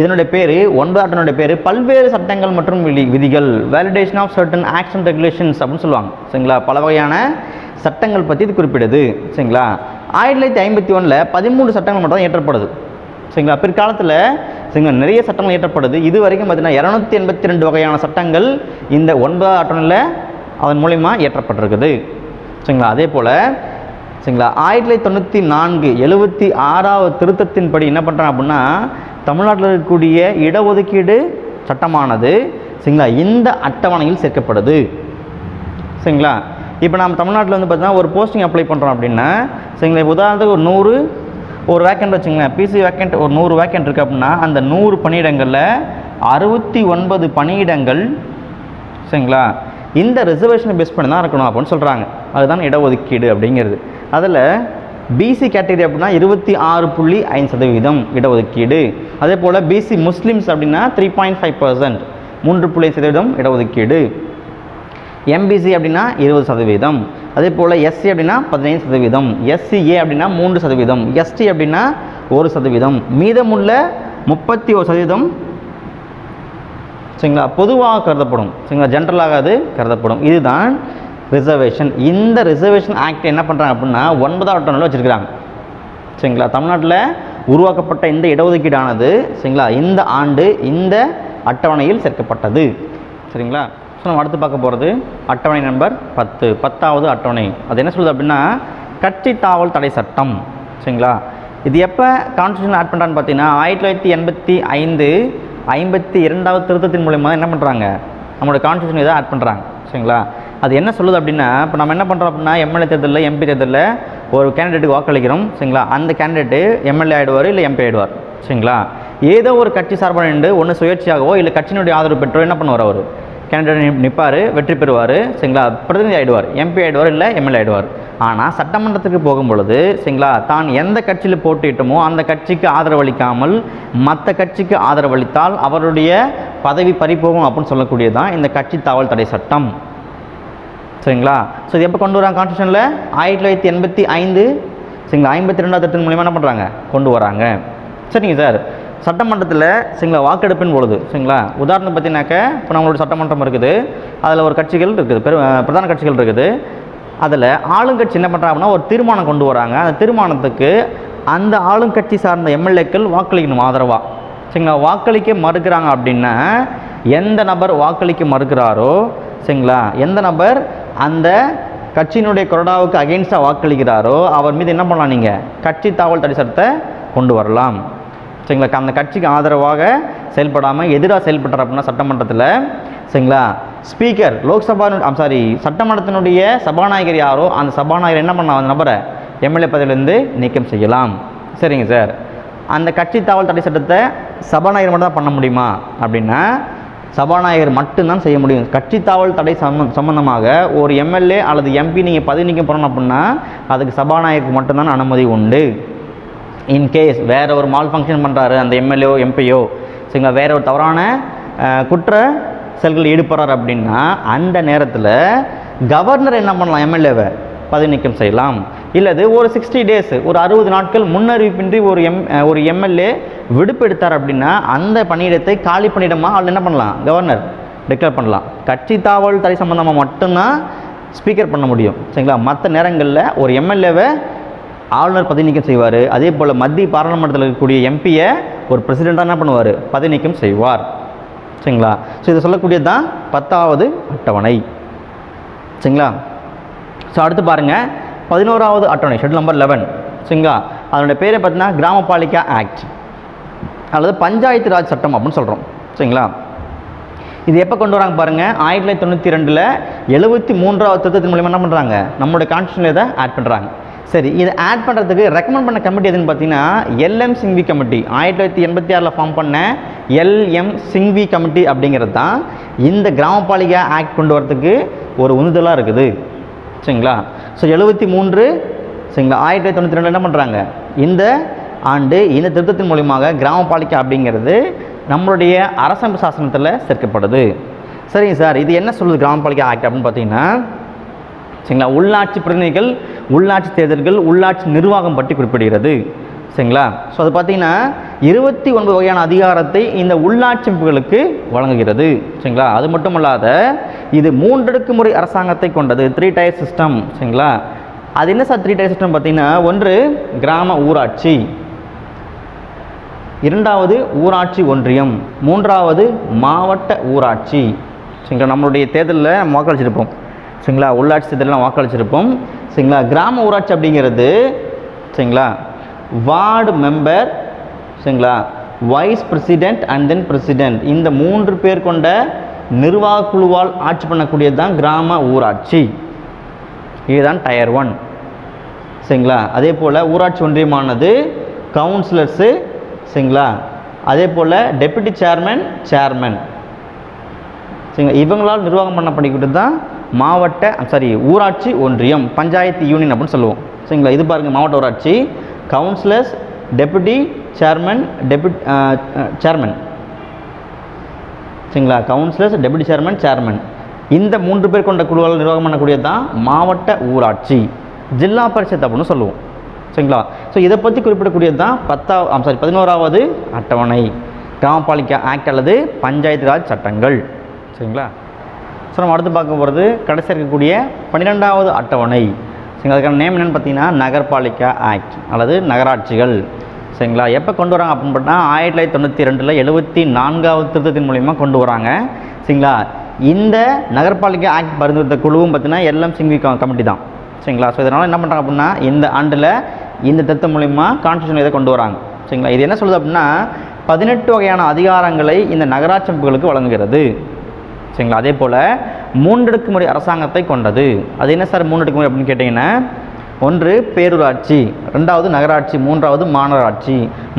இதனுடைய பேர் ஒன்பது அட்டனுடைய பேர் பல்வேறு சட்டங்கள் மற்றும் விதி விதிகள் validation of certain acts and regulations அப்படின்னு சொல்லுவாங்க. சரிங்களா? பல வகையான சட்டங்கள் பற்றி இது குறிப்பிடுது. சரிங்களா? ஆயிரத்தி தொள்ளாயிரத்தி ஐம்பத்தி ஒன்றில் பதிமூணு சட்டங்கள் மட்டும் தான் ஏற்றப்படுது சரிங்களா? பிற்காலத்தில் சரிங்களா நிறைய சட்டங்கள் இயற்றப்படுது. இது வரைக்கும் பார்த்தீங்கன்னா இரநூத்தி எண்பத்தி ரெண்டு வகையான சட்டங்கள் இந்த ஒன்பதாவது அட்டனில் அதன் மூலிமா இயற்றப்பட்டிருக்குது. சரிங்களா? அதே போல் சரிங்களா? ஆயிரத்தி தொள்ளாயிரத்தி தொண்ணூற்றி நான்கு எழுபத்தி ஆறாவது திருத்தத்தின்படி என்ன பண்ணுறான் அப்படின்னா தமிழ்நாட்டில் இருக்கக்கூடிய இடஒதுக்கீடு சட்டமானது சரிங்களா இந்த அட்டவணையில் சேர்க்கப்படுது. சரிங்களா? இப்போ நம்ம தமிழ்நாட்டில் வந்து பார்த்தீங்கன்னா ஒரு போஸ்டிங் அப்ளை பண்ணுறோம் அப்படின்னா சரிங்களா இப்போ உதாரணத்துக்கு ஒரு நூறு ஒரு வேக்கண்ட் வச்சுங்களேன் பிசி வேக்கண்ட் ஒரு நூறு வேக்கண்ட் இருக்குது அப்படின்னா அந்த நூறு பணியிடங்களில் அறுபத்தி ஒன்பது பணியிடங்கள் சரிங்களா இந்த ரிசர்வேஷனை பேஸ் பண்ணி தான் இருக்கணும் அப்படின்னு சொல்கிறாங்க அதுதான் இடஒதுக்கீடு அப்படிங்கிறது. அதில் பிசி கேட்டகரி அப்படின்னா இருபத்தி ஆறு புள்ளி ஐந்து சதவீதம் இடஒதுக்கீடு. அதே போல் பிசி முஸ்லீம்ஸ் அப்படின்னா த்ரீ பாயிண்ட் ஃபைவ் பர்சன்ட் மூன்று புள்ளி சதவீதம் இடஒதுக்கீடு. எம்பிசி அப்படின்னா இருபது சதவீதம் அதே போல் எஸ்சி அப்படின்னா பதினைந்து சதவீதம் எஸ்சிஏ அப்படின்னா மூன்று சதவீதம் எஸ்டி அப்படின்னா ஒரு சதவீதம் மீதமுள்ள முப்பத்தி ஒரு சதவீதம் சரிங்களா பொதுவாக கருதப்படும். சரிங்களா ஜென்ரலாக அது கருதப்படும். இதுதான் ரிசர்வேஷன் இந்த ரிசர்வேஷன் ஆக்ட் என்ன பண்ணுறாங்க அப்படின்னா ஒன்பதாம் அட்டவணையில் வச்சுருக்கிறாங்க. சரிங்களா? தமிழ்நாட்டில் உருவாக்கப்பட்ட இந்த இடஒதுக்கீடானது சரிங்களா? இந்த ஆண்டு இந்த அட்டவணையில் சேர்க்கப்பட்டது. சரிங்களா? ஸோ நம்ம அடுத்து பார்க்க போகிறது அட்டவணை நம்பர் பத்து பத்தாவது அட்டவணை. அது என்ன சொல்லுது அப்படின்னா கட்சி தாவல் தடை சட்டம். சரிங்களா? இது எப்போ கான்ஸ்டியூஷன் ஆட் பண்ணுறான்னு பார்த்தீங்கன்னா ஆயிரத்தி தொள்ளாயிரத்தி எண்பத்தி ஐந்து ஐம்பத்தி இரண்டாவது திருத்தத்தின் மூலயமா என்ன பண்ணுறாங்க நம்மளோட கான்ஸ்டியூஷன் இதை ஆட் பண்ணுறாங்க சரிங்களா? அது என்ன சொல்லுது அப்படின்னா இப்போ நம்ம என்ன பண்ணுறோம் அப்படின்னா எம்எல்ஏ தேர்தலில் எம்பி தேர்தலில் ஒரு கேண்டிடேட்டுக்கு வாக்களிக்கிறோம் சரிங்களா? அந்த கேண்டிடேட்டு எம்எல்ஏ ஆகிடுவார் இல்லை எம்பி ஆகிடுவார் சரிங்களா? ஏதோ ஒரு கட்சி சார்பாக நின்று ஒன்று சுயேட்சையாகவோ இல்லை கட்சியினுடைய ஆதரவு பெற்றோ என்ன பண்ணுவார் அவர்? கேண்டிடேட் நிற்பார் வெற்றி பெறுவார் சரிங்களா? பிரதிநிதி ஆகிடுவார் எம்பி ஆகிடுவார் இல்லை எம்எல்ஏ ஆகிடுவார் ஆனால் சட்டமன்றத்துக்கு போகும் பொழுது சரிங்களா தான் எந்த கட்சியில் போட்டியிட்டமோ அந்த கட்சிக்கு ஆதரவளிக்காமல் மற்ற கட்சிக்கு ஆதரவளித்தால் அவருடைய பதவி பறிபோகும் அப்படின்னு சொல்லக்கூடியதான் இந்த கட்சி தாவல் தடை சட்டம். சரிங்களா? ஸோ இது எப்போ கொண்டு வராங்க கான்ஸ்டியூஷனில் ஆயிரத்தி தொள்ளாயிரத்தி எண்பத்தி ஐந்து. சரிங்களா? ஐம்பத்தி ரெண்டாவது திட்டம் மூலிமா என்ன பண்ணுறாங்க கொண்டு வராங்க. சரிங்க சார். சட்டமன்றத்தில் சரிங்களா வாக்கெடுப்பின் பொழுது சரிங்களா? உதாரணம் பார்த்தீங்கன்னாக்க இப்போ நம்மளோட சட்டமன்றம் இருக்குது. அதில் ஒரு கட்சிகள் இருக்குது. பெரு பிரதான கட்சிகள் இருக்குது. அதில் ஆளுங்கட்சி என்ன பண்ணுறாங்கன்னா அப்படின்னா ஒரு தீர்மானம் கொண்டு வராங்க. அந்த தீர்மானத்துக்கு அந்த ஆளுங்கட்சி சார்ந்த எம்எல்ஏக்கள் வாக்களிக்கணும் ஆதரவாக சரிங்களா? வாக்களிக்க மறுக்கிறாங்க அப்படின்னா எந்த நபர் வாக்களிக்க மறுக்கிறாரோ சரிங்களா? எந்த நபர் அந்த கட்சியினுடைய கொறடாவுக்கு அகெயின்ஸ்டாக வாக்களிக்கிறாரோ அவர் மீது என்ன பண்ணலாம் நீங்கள் கட்சி தாவல் தடை சட்டத்தை கொண்டு வரலாம். சரிங்களா? அந்த கட்சிக்கு ஆதரவாக செயல்படாமல் எதிராக செயல்பட்டார் அப்படின்னா சட்டமன்றத்தில் சரிங்களா? ஸ்பீக்கர் லோக்சபா சாரி சட்டமன்றத்தினுடைய சபாநாயகர் யாரோ அந்த சபாநாயகர் என்ன பண்ணலாம்? அந்த நபரை எம்எல்ஏ பதவியிலேருந்து நீக்கம் செய்யலாம். சரிங்க சார். அந்த கட்சி தாவல் தடை சட்டத்தை சபாநாயகர் மட்டும் தான் பண்ண முடியுமா? அப்படின்னா சபாநாயகர் மட்டும்தான் செய்ய முடியும். கட்சி தாவல் தடை சம்ம சம்பந்தமாக ஒரு எம்எல்ஏ அல்லது எம்பி நீங்கள் பதவி நீக்கம் பண்ணணும் அப்படின்னா அதுக்கு சபாநாயகருக்கு மட்டும்தான் அனுமதி உண்டு. இன்கேஸ் வேற ஒரு மால் ஃபங்க்ஷன் பண்ணுறாரு அந்த எம்எல்ஏ எம்பியோ சரிங்களா வேற ஒரு தவறான குற்ற செயல்களில் ஈடுபடுறார் அப்படின்னா அந்த நேரத்தில் கவர்னர் என்ன பண்ணலாம்? எம்எல்ஏவை பதவி நீக்கம் செய்யலாம். இல்லது ஒரு சிக்ஸ்டி டேஸ் ஒரு அறுபது நாட்கள் முன்னறிவிப்பின்றி ஒரு எம் ஒரு எம்எல்ஏ விடுப்பு எடுத்தார் அப்படின்னா அந்த பணியிடத்தை காலி பணியிடமாக அவள் என்ன பண்ணலாம்? கவர்னர் டிக்ளேர் பண்ணலாம். கட்சி தாவல் தடை சம்மந்தமாக மட்டும்தான் ஸ்பீக்கர் பண்ண முடியும். சரிங்களா? மற்ற நேரங்களில் ஒரு எம்எல்ஏவை ஆளுநர் பதவி நீக்கம் செய்வார். அதே போல் மத்திய பாராளுமன்றத்தில் இருக்கக்கூடிய எம்பியை ஒரு பிரசிடெண்ட்டாக என்ன பண்ணுவார்? பதவி நீக்கம் செய்வார். சரிங்களா? ஸோ இதை சொல்லக்கூடியது தான் பத்தாவது அட்டவணை. சரிங்களா? ஸோ அடுத்து பாருங்கள் பதினோராவது அட்டவணை ஷெட்யூல் நம்பர் லெவன் சரிங்களா அதனுடைய பேரை பார்த்தீங்கன்னா கிராமபாலிகா ஆக்ட். அல்லது பஞ்சாயத்து ராஜ் சட்டம் அப்படின்னு சொல்கிறோம் சரிங்களா? இது எப்போ கொண்டு வராங்க பாருங்கள் ஆயிரத்தி தொள்ளாயிரத்தி தொண்ணூற்றி ரெண்டில் எழுபத்தி மூன்றாவது திருத்தத்தின் மூலியமாக என்ன பண்ணுறாங்க நம்மளுடைய கான்ஸ்டியூஷனில் இதை ஆட் பண்ணுறாங்க சரி இதை ஆட் பண்ணுறதுக்கு ரெக்கமெண்ட் பண்ண கமிட்டி எதுன்னு பார்த்தீங்கன்னா எல்எம் சிங்வி கமிட்டி ஆயிரத்தி தொள்ளாயிரத்தி எண்பத்தி ஆறில் ஃபார்ம் பண்ண எல்எம் சிங்வி கமிட்டி அப்படிங்கிறது தான் இந்த கிராமபாலிகா ஆக்ட் கொண்டு வரதுக்கு ஒரு உந்துதலாக இருக்குது. சரிங்களா? ஸோ எழுபத்தி மூன்று சரிங்களா? ஆயிரத்தி தொள்ளாயிரத்தி தொண்ணூற்றி ரெண்டு என்ன பண்ணுறாங்க இந்த ஆண்டு இந்த திருத்தத்தின் மூலியமாக கிராமபாலிகா அப்படிங்கிறது நம்மளுடைய அரசமைப்பு சாசனத்தில் சேர்க்கப்படுது. சரிங்க சார் இது என்ன சொல்லுது கிராமபாலிகா ஆக்ட் அப்படின்னு பார்த்தீங்கன்னா சரிங்களா? உள்ளாட்சி பிரதிநிதிகள் உள்ளாட்சி தேர்தல்கள் உள்ளாட்சி நிர்வாகம் பற்றி குறிப்பிடுகிறது. சரிங்களா? ஸோ அது பார்த்தீங்கன்னா இருபத்தி ஒன்பது வகையான அதிகாரத்தை இந்த உள்ளாட்சி அமைப்புகளுக்கு வழங்குகிறது. சரிங்களா? அது மட்டும் அல்லாத இது மூன்றடுக்கு முறை அரசாங்கத்தை கொண்டது த்ரீ டயர் சிஸ்டம் சரிங்களா? அது என்ன சார் த்ரீ டயர் சிஸ்டம் பார்த்தீங்கன்னா ஒன்று கிராம ஊராட்சி இரண்டாவது ஊராட்சி ஒன்றியம் மூன்றாவது மாவட்ட ஊராட்சி. சரிங்களா? நம்மளுடைய தேர்தலில் வாக்களிச்சிருப்போம். சரிங்களா? உள்ளாட்சி தேர்தலில் வாக்களிச்சிருப்போம். சரிங்களா? கிராம ஊராட்சி அப்படிங்கிறது சரிங்களா? வார்டு மெம்பர் சரிங்களா? Vice president and then president. இந்த மூன்று பேர் கொண்ட நிர்வாக குழுவால் ஆட்சி பண்ணக்கூடியது தான் கிராம ஊராட்சி. இதுதான் டயர் ஒன் சரிங்களா? அதே போல் ஊராட்சி ஒன்றியமானது கவுன்சிலர்ஸு சரிங்களா? அதே போல் டெப்யூட்டி சேர்மன் சேர்மன் சரிங்களா இவங்களால் நிர்வாகம் பண்ணப்படிக்கிட்டு தான் மாவட்ட சாரி ஊராட்சி ஒன்றியம் பஞ்சாயத்து யூனியன் அப்படின்னு சொல்லுவோம். சரிங்களா? இது பாருங்கள் மாவட்ட ஊராட்சி. Councillors deputy chairman deputy chairman. சரிங்களா? Councillors deputy chairman chairman. இந்த மூன்று பேர் கொண்ட குழுவால் நிர்வாகம் பண்ணக்கூடியது தான் மாவட்ட ஊராட்சி. ஜில்லா பரிஷத் அப்படின்னு சொல்லுவோம். சரிங்களா? ஸோ இதை பற்றி குறிப்பிடக்கூடியது தான் பத்தாவது சாரி பதினோராவது அட்டவணை. கிராமப்பாலிக்கா ஆக்ட் அல்லது பஞ்சாயத்து ராஜ் சட்டங்கள். சரிங்களா? ஸோ நம்ம அடுத்து பார்க்க போகிறது கடைசி இருக்கக்கூடிய பன்னிரெண்டாவது அட்டவணை. சரிங்களா? அதுக்கான நேம் என்னென்னு பார்த்தீங்கன்னா நகர்பாலிகா ஆக்ட் அல்லது நகராட்சிகள். சரிங்களா? எப்போ கொண்டு வராங்க அப்படின்னு பார்த்தா ஆயிரத்தி தொள்ளாயிரத்தி தொண்ணூற்றி ரெண்டில் எழுபத்தி நான்காவது திருத்தத்தின் மூலிமா கொண்டு வராங்க. சரிங்களா? இந்த நகர்பாலிகா ஆக்ட் பரிந்துரைத்த குழுவும் பார்த்தீங்கன்னா எல்லாம் சிங்வி கமிட்டி தான். சரிங்களா? ஸோ இதனால் என்ன பண்ணுறாங்க அப்படின்னா இந்த ஆண்டில் இந்த திருத்தம் மூலிமா கான்ஸ்டியூஷன் இதை கொண்டு வராங்க. சரிங்களா? இது என்ன சொல்லுது அப்படின்னா பதினெட்டு வகையான அதிகாரங்களை இந்த நகராட்சி அமைப்புகளுக்கு வழங்குகிறது. சரிங்களா? அதே போல் மூன்றடுக்கு முறை அரசாங்கத்தை கொண்டது. அது என்ன சார் மூன்றடுக்கு முறை அப்படின்னு கேட்டிங்கன்னா ஒன்று பேரூராட்சி ரெண்டாவது நகராட்சி மூன்றாவது மாநகராட்சி.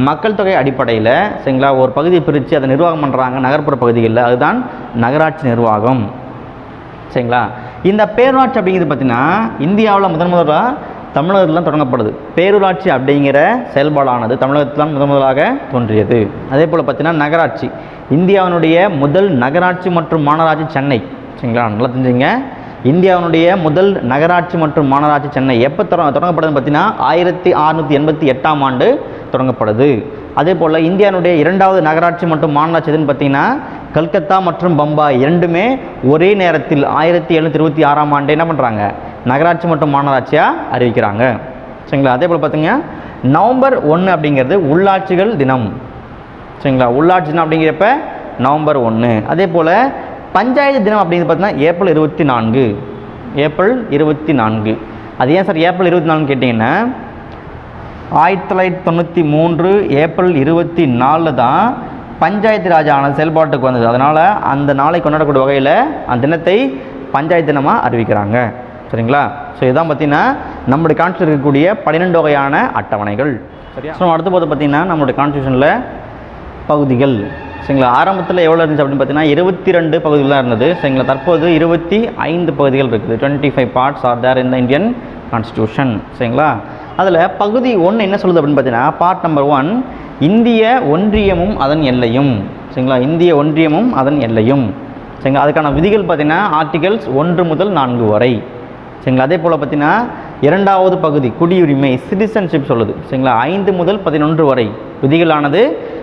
மக்கள் தொகை அடிப்படையில் சரிங்களா ஒரு பகுதியை பிரித்து அதை நிர்வாகம் பண்ணுறாங்க நகர்ப்புற பகுதிகளில். அதுதான் நகராட்சி நிர்வாகம். சரிங்களா? இந்த பேரூராட்சி அப்படிங்கிறது பார்த்தீங்கன்னா இந்தியாவில் முதன் முதலாக தமிழகத்தில் தான் தொடங்கப்படுது. பேரூராட்சி அப்படிங்கிற செயல்பாடானது தமிழகத்தில் தான் முதன் முதலாக தோன்றியது. அதே போல் பார்த்தீங்கன்னா நகராட்சி. இந்தியாவினுடைய முதல் நகராட்சி மற்றும் மாநகராட்சி சென்னை. சரிங்களா? நல்லா தெரிஞ்சுங்க. இந்தியாவினுடைய முதல் நகராட்சி மற்றும் மாநகராட்சி சென்னை. எப்போ தொட தொடங்கப்படுதுன்னு பார்த்தீங்கன்னா ஆயிரத்தி அறுநூற்றி எண்பத்தி எட்டாம் ஆண்டு தொடங்கப்படுது. அதே போல் இந்தியாவினுடைய இரண்டாவது நகராட்சி மற்றும் மாநகராட்சி எதுன்னு பார்த்தீங்கன்னா கல்கத்தா மற்றும் பம்பாய் இரண்டுமே ஒரே நேரத்தில் ஆயிரத்தி எழுநூற்றி இருபத்தி ஆறாம் ஆண்டு என்ன பண்ணுறாங்க நகராட்சி மற்றும் மாநகராட்சியாக அறிவிக்கிறாங்க. சரிங்களா? அதே போல் பார்த்தீங்கன்னா நவம்பர் ஒன்று அப்படிங்கிறது உள்ளாட்சிகள் தினம். சரிங்களா? உள்ளாட்சி தினம் அப்படிங்கிறப்ப நவம்பர் ஒன்று அதே போல் பஞ்சாயத்து தினம் அப்படிங்கிறது பார்த்தீங்கன்னா ஏப்ரல் இருபத்தி நான்கு. ஏப்ரல் இருபத்தி நான்கு. அது ஏன் சார் ஏப்ரல் இருபத்தி நான்கு கேட்டிங்கன்னா ஆயிரத்தி தொள்ளாயிரத்தி தொண்ணூற்றி மூன்று ஏப்ரல் இருபத்தி நாலில் தான் பஞ்சாயத்து ராஜ் ஆனது செயல்பாட்டுக்கு வந்தது. அதனால் அந்த நாளை கொண்டாடக்கூடிய வகையில் அந்த தினத்தை பஞ்சாயத்து தினமாக அறிவிக்கிறாங்க. சரிங்களா? ஸோ இதான் பார்த்தீங்கன்னா நம்முடைய கான்ஸ்டியூஷன் இருக்கக்கூடிய பன்னிரெண்டு வகையான அட்டவணைகள். சரியா? ஸோ அடுத்து பார்த்து பார்த்தீங்கன்னா நம்மளுடைய கான்ஸ்டியூஷனில் பகுதிகள். சரிங்களா? ஆரம்பத்தில் எவ்வளோ இருந்துச்சு அப்படின்னு பார்த்தீங்கன்னா இருபத்தி ரெண்டு பகுதிகள் தான் இருந்தது. சரிங்களா? தற்போது இருபத்தி ஐந்து பகுதிகள் இருக்குது. Twenty five parts are there இந்த இந்தியன் கான்ஸ்டியூஷன் சரிங்களா? அதில் பகுதி ஒன்று என்ன சொல்லுது அப்படின்னு பார்த்தீங்கன்னா பார்ட் நம்பர் ஒன் இந்திய ஒன்றியமும் அதன் எல்லையும். சரிங்களா? இந்திய ஒன்றியமும் அதன் எல்லையும். சரிங்களா? அதுக்கான விதிகள் பார்த்தீங்கன்னா ஆர்டிகல்ஸ் ஒன்று முதல் நான்கு வரை. சரிங்களா? அதே போல் பார்த்தீங்கன்னா இரண்டாவது பகுதி குடியுரிமை சிட்டிசன்ஷிப் சொல்லுது. சரிங்களா? ஐந்து முதல் பதினொன்று வரை விதிகளானது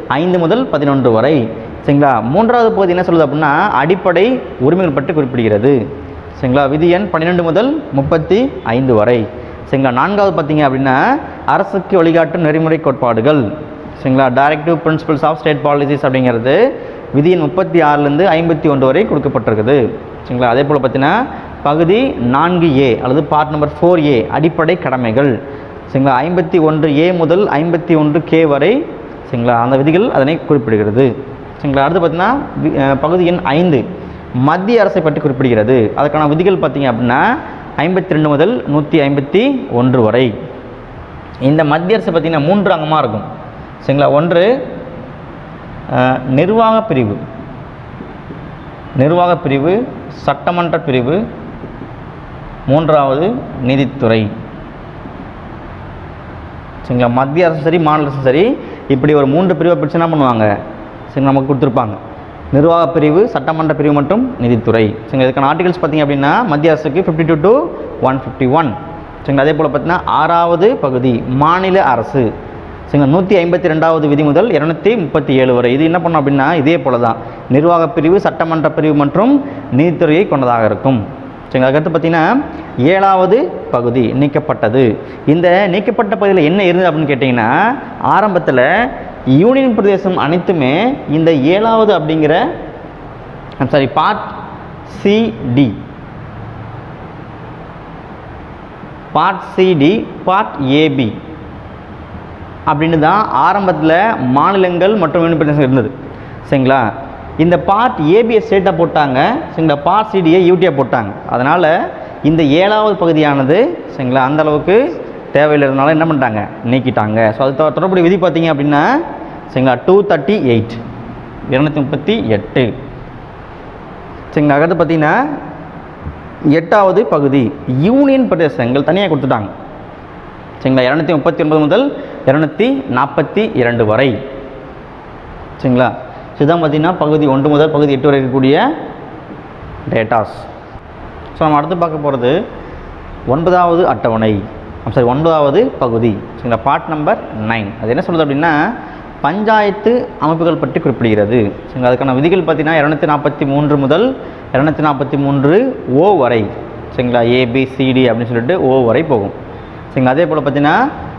ஐந்து முதல் பதினொன்று வரை. சரிங்களா? மூன்றாவது பகுதி என்ன சொல்லுது அப்படின்னா அடிப்படை உரிமைகள் பற்றி குறிப்பிடுகிறது. சரிங்களா? விதி எண் பன்னிரெண்டு முதல் முப்பத்தி ஐந்து வரை. சரிங்களா? நான்காவது பார்த்தீங்க அப்படின்னா அரசுக்கு வழிகாட்டும் நெறிமுறை கோட்பாடுகள். சரிங்களா? Directive principles of state policies அப்படிங்கிறது விதியின் முப்பத்தி ஆறுலேருந்து ஐம்பத்தி ஒன்று வரை கொடுக்கப்பட்டிருக்குது. சரிங்களா? அதே போல் பார்த்தீங்கன்னா பகுதி நான்கு ஏ அல்லது பார்ட் நம்பர் ஃபோர் ஏ அடிப்படை கடமைகள். சரிங்களா? ஐம்பத்தி ஒன்று ஏ முதல் ஐம்பத்தி ஒன்று கே வரை சரிங்களா? அந்த விதிகள் அதனை குறிப்பிடுகிறது. சரிங்களா? அடுத்து பார்த்தீங்கன்னா பகுதி எண் ஐந்து. மத்திய அரசை பற்றி குறிப்பிடுகிறது. அதுக்கான விதிகள் பார்த்திங்க அப்படின்னா ஐம்பத்தி ரெண்டு முதல் நூற்றி ஐம்பத்தி ஒன்று வரை. இந்த மத்திய அரசு பார்த்தீங்கன்னா மூன்று அங்கமாக இருக்கும். சரிங்களா? ஒன்று நிர்வாக பிரிவு. நிர்வாக பிரிவு சட்டமன்ற பிரிவு. மூன்றாவது நீதித்துறை. சரிங்களா? மத்திய அரசும் சரி மாநில அரசும் சரி இப்படி ஒரு மூன்று பிரிவை பிரிச்சு என்ன பண்ணுவாங்க? சரி நமக்கு கொடுத்துருப்பாங்க. நிர்வாக பிரிவு சட்டமன்ற பிரிவு மற்றும் நிதித்துறை. சரிங்களா இதுக்கான ஆர்டிகல்ஸ் பார்த்தீங்க அப்படின்னா மத்திய அரசுக்கு fifty two to one fifty one சரிங்களா அதே போல் பார்த்தீங்கன்னா ஆறாவது பகுதி மாநில அரசு. சரிங்களா நூற்றி ஐம்பத்தி ரெண்டாவது விதி முதல் இரநூத்தி முப்பத்தி ஏழு வரை. இது என்ன பண்ணும் அப்படின்னா இதே போல தான் நிர்வாக பிரிவு சட்டமன்ற பிரிவு மற்றும் நீதித்துறையை கொண்டதாக இருக்கும். சரிங்களா அதுக்கடுத்து பார்த்தீங்கன்னா ஏழாவது பகுதி நீக்கப்பட்டது. இந்த நீக்கப்பட்ட பகுதியில் என்ன இருந்தது அப்படின்னு கேட்டிங்கன்னா ஆரம்பத்தில் யூனியன் பிரதேசம் அனைத்துமே இந்த ஏழாவது அப்படிங்கிற sorry part CD part CD part AB அப்படின்னு தான் ஆரம்பத்தில் மாநிலங்கள் மற்றும் யூனியன் பிரதேசம் இருந்தது. சரிங்களா? இந்த பார்ட் ஏபிஎஸ் ஸ்டேட்டாக போட்டாங்க. சரிங்களா பார்ட் சிடியை யூடியாக போட்டாங்க. அதனால் இந்த ஏழாவது பகுதியானது சரிங்களா அந்தளவுக்கு அளவுக்கு என்ன பண்ணிட்டாங்க? நீக்கிட்டாங்க. ஸோ அது தொடர்புடைய விதி பார்த்தீங்க அப்படின்னா சரிங்களா டூ தேர்ட்டி எயிட் இரநூத்தி முப்பத்தி எட்டு. சரிங்களா அடுத்து பார்த்தீங்கன்னா எட்டாவது பகுதி யூனியன் பிரதேசங்கள் தனியாக கொடுத்துட்டாங்க. சரிங்களா இரநூத்தி முப்பத்தி ஒன்பது முதல் இரநூத்தி நாற்பத்தி இரண்டு வரை. சரிங்களா இதுதான் பார்த்தீங்கன்னா பகுதி ஒன்று முதல் பகுதி எட்டு வரை இருக்கக்கூடிய டேட்டாஸ் ஸோ நம்ம அடுத்து பார்க்க போகிறது ஒன்பதாவது அட்டவணை. சாரி ஒன்பதாவது பகுதி. சரிங்களா? பார்ட் நம்பர் நைன் அது என்ன சொல்கிறது அப்படின்னா பஞ்சாயத்து அமைப்புகள் பற்றி குறிப்பிடுகிறது. சரிங்களா? அதுக்கான விதிகள் பார்த்தீங்கன்னா இரநூத்தி நாற்பத்தி மூன்று முதல் இரநூத்தி நாற்பத்தி மூன்று ஓ வரை. சரிங்களா? ஏபிசிடி அப்படின்னு சொல்லிட்டு ஓ வரை போகும். சரிங்களா? அதே போல் பார்த்தீங்கன்னா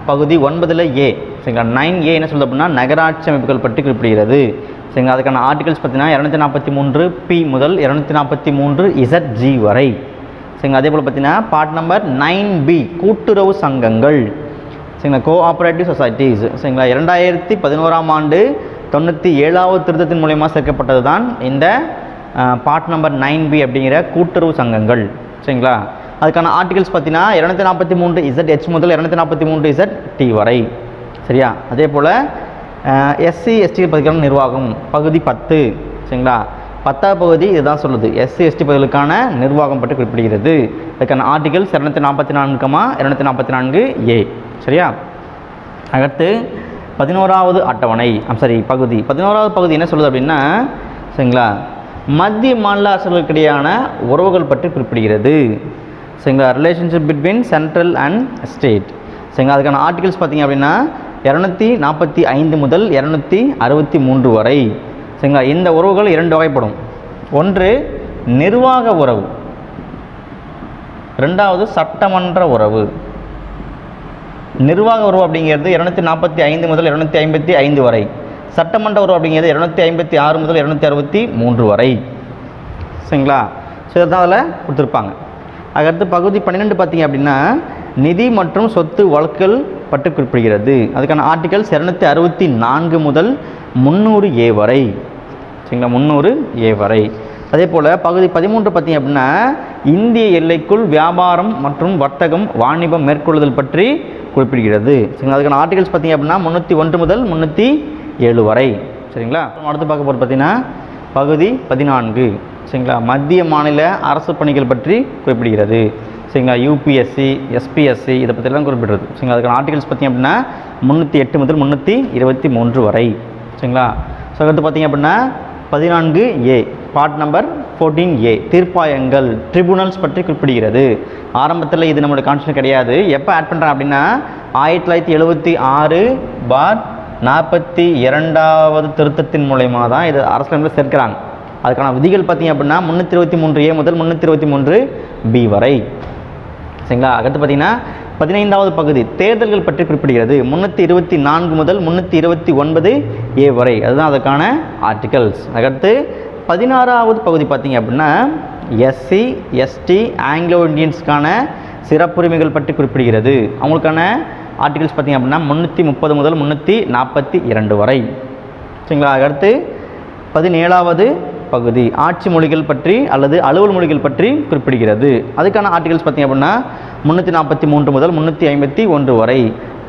பகுதி ஒன்பதில் ஏ. சரிங்களா? நைன் ஏ என்ன சொல்லுது அப்படின்னா நகராட்சி அமைப்புகள் பற்றி குறிப்பிடுகிறது. சரிங்களா? அதுக்கான ஆர்டிகல்ஸ் பார்த்தீங்கன்னா இரநூத்தி நாற்பத்தி மூன்று பி முதல் இரநூத்தி நாற்பத்தி மூன்று இசட் ஜி வரை. சரிங்களா? அதே போல் பார்த்தீங்கன்னா பார்ட் நம்பர் நைன் பி கூட்டுறவு சங்கங்கள். சரிங்களா? கோஆப்ரேட்டிவ் சொசைட்டிஸ் சரிங்களா? இரண்டாயிரத்தி பதினோராம் ஆண்டு தொண்ணூற்றி ஏழாவது திருத்தத்தின் மூலயமா சேர்க்கப்பட்டது தான் இந்த பார்ட் நம்பர் நைன் பி அப்படிங்கிற கூட்டுறவு சங்கங்கள். சரிங்களா? அதுக்கான ஆர்டிகல்ஸ் பார்த்தீங்கன்னா இரநூத்தி நாற்பத்தி மூன்று இசட் ஹெச் முதல் இரநூத்தி நாற்பத்தி மூன்று இசட் டி வரை. சரியா? அதே போல் எஸ்சி எஸ்டி பகுதிக்கான நிர்வாகம். பகுதி பத்து. சரிங்களா? பத்தாவது பகுதி இதுதான் சொல்லுது. எஸ்சி எஸ்டி பகுதிகளுக்கான நிர்வாகம் பற்றி குறிப்பிடுகிறது. அதுக்கான ஆர்டிகல்ஸ் இரநூத்தி நாற்பத்தி நான்குமா இரநூத்தி நாற்பத்தி நான்கு ஏ சரியா? அடுத்து பதினோராவது அட்டவணை. சாரி பகுதி. பதினோராவது பகுதி என்ன சொல்லுது அப்படின்னா சரிங்களா? மத்திய மாநில அரசுகளுக்கிடையான உறவுகள் பற்றி குறிப்பிடுகிறது. சரிங்களா relationship between central and state சரிங்களா அதுக்கான ஆர்டிகல்ஸ் பார்த்தீங்க அப்படின்னா இரநூத்தி நாற்பத்தி ஐந்து முதல் இரநூத்தி அறுபத்தி மூன்று வரை. சரிங்களா இந்த உறவுகள் இரண்டு வகைப்படும். ஒன்று நிர்வாக உறவு. ரெண்டாவது சட்டமன்ற உறவு. நிர்வாக உறவு அப்படிங்கிறது இரநூத்தி நாற்பத்தி ஐந்து முதல் இரநூத்தி ஐம்பத்தி ஐந்து வரை. சட்டமன்ற உறவு அப்படிங்கிறது இரநூத்தி ஐம்பத்தி ஆறு முதல் இரநூத்தி அறுபத்தி மூன்று வரை. சரிங்களா ஸோ இதை தான் அதில் கொடுத்துருப்பாங்க. அதுக்கடுத்து பகுதி பன்னிரெண்டு பார்த்தீங்க அப்படின்னா நிதி மற்றும் சொத்து வழக்குகள் பற்றி குறிப்பிடுகிறது. அதுக்கான ஆர்டிகல்ஸ் இரநூத்தி அறுபத்தி நான்கு முதல் முந்நூறு ஏ வரை. சரிங்களா? முந்நூறு ஏ வரை. அதே போல் பகுதி பதிமூன்று பார்த்தீங்க அப்படின்னா இந்திய எல்லைக்குள் வியாபாரம் மற்றும் வர்த்தகம் வாணிபம் மேற்கொள்ளுதல் பற்றி குறிப்பிடுகிறது. சரிங்களா? அதுக்கான ஆர்டிகல்ஸ் பார்த்தீங்க அப்படின்னா முந்நூற்றி ஒன்று முதல் முந்நூற்றி ஏழு வரை. சரிங்களா? அப்புறம் அடுத்து பார்க்க போகிறது பார்த்தீங்கன்னா பகுதி பதினான்கு. சரிங்களா? மத்திய மாநில அரசு பணிகள் பற்றி குறிப்பிடுகிறது. சரிங்களா? யூபிஎஸ்சி எஸ்பிஎஸ்சி இதை பற்றிலாம் குறிப்பிடுறது. சரிங்களா? அதுக்கான ஆர்டிகல்ஸ் பார்த்தீங்க அப்படின்னா முந்நூற்றி எட்டு முதல் முந்நூற்றி இருபத்தி மூன்று வரை. சரிங்களா? ஸோ அடுத்து பார்த்திங்க அப்படின்னா பதினான்கு A part number fourteen A தீர்ப்பாயங்கள் tribunals பற்றி குறிப்பிடுகிறது. ஆரம்பத்தில் இது நம்மளோட கான்ஸ்டன் கிடையாது. எப்போ ஆட் பண்ணுறேன் அப்படின்னா ஆயிரத்தி தொள்ளாயிரத்தி எழுபத்தி ஆறு பார் நாற்பத்தி இரண்டாவது திருத்தத்தின் மூலயமா தான் இது அரசியலமைப்பில் சேர்க்கிறாங்க. அதுக்கான விதிகள் பார்த்தீங்க அப்படின்னா முந்நூற்றி இருபத்தி மூன்று ஏ முதல் முந்நூற்றி இருபத்தி மூன்று பி வரை. சரிங்களா? அடுத்து பார்த்தீங்கன்னா பதினைந்தாவது பகுதி தேர்தல்கள் பற்றி குறிப்பிடுகிறது. முந்நூற்றி இருபத்தி நான்கு முதல் முந்நூற்றி இருபத்தி ஒன்பது ஏ வரை. அதுதான் அதுக்கான ஆர்டிகல்ஸ் அடுத்து பதினாறாவது பகுதி பார்த்திங்க அப்படின்னா எஸ்சி எஸ்டி ஆங்கிலோ இண்டியன்ஸ்க்கான சிறப்புரிமைகள் பற்றி குறிப்பிடுகிறது. அவங்களுக்கான ஆர்டிகல்ஸ் பார்த்தீங்க அப்படின்னா முந்நூற்றி முப்பது முதல் முந்நூற்றி நாற்பத்தி இரண்டு வரை. சரிங்களா? அடுத்து பதினேழாவது பகுதி ஆட்சி மொழிகள் பற்றி அல்லது அலுவல் மொழிகள் பற்றி குறிப்பிடுகிறது. அதுக்கான ஆர்டிகல்ஸ் பார்த்தீங்க அப்படின்னா முந்நூற்றி நாற்பத்தி மூன்று முதல் முந்நூற்றி ஐம்பத்தி ஒன்று வரை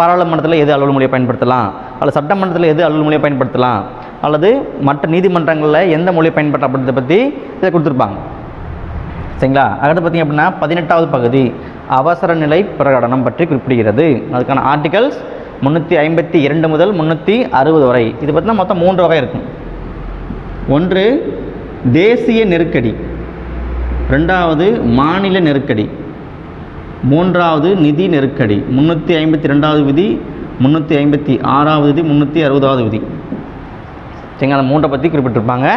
பாராளுமன்றத்தில் எது அலுவல் மொழியை பயன்படுத்தலாம்? அல்லது சட்டமன்றத்தில் எது அலுவல் மொழியை பயன்படுத்தலாம்? அல்லது மற்ற நீதிமன்றங்களில் எந்த மொழியை பயன்படுத்த அப்படின்றத பற்றி இதை கொடுத்துருப்பாங்க. சரிங்களா? அடுத்து பார்த்தீங்க அப்படின்னா பதினெட்டாவது பகுதி அவசர நிலை பிரகடனம் பற்றி குறிப்பிடுகிறது. அதுக்கான ஆர்டிகல்ஸ் முந்நூற்றி ஐம்பத்தி இரண்டு முதல் முந்நூற்றி அறுபது வரை. இது பார்த்தீங்கன்னா மொத்தம் மூன்று வகை இருக்கும். ஒன்று தேசிய நெருக்கடி. ரெண்டாவது மாநில நெருக்கடி. மூன்றாவது நிதி நெருக்கடி. முந்நூற்றி ஐம்பத்தி ரெண்டாவது விதி முந்நூற்றி ஐம்பத்தி ஆறாவது விதி முந்நூற்றி அறுபதாவது விதி. சரிங்களா? அந்த மூன்றை பற்றி குறிப்பிட்டிருப்பாங்க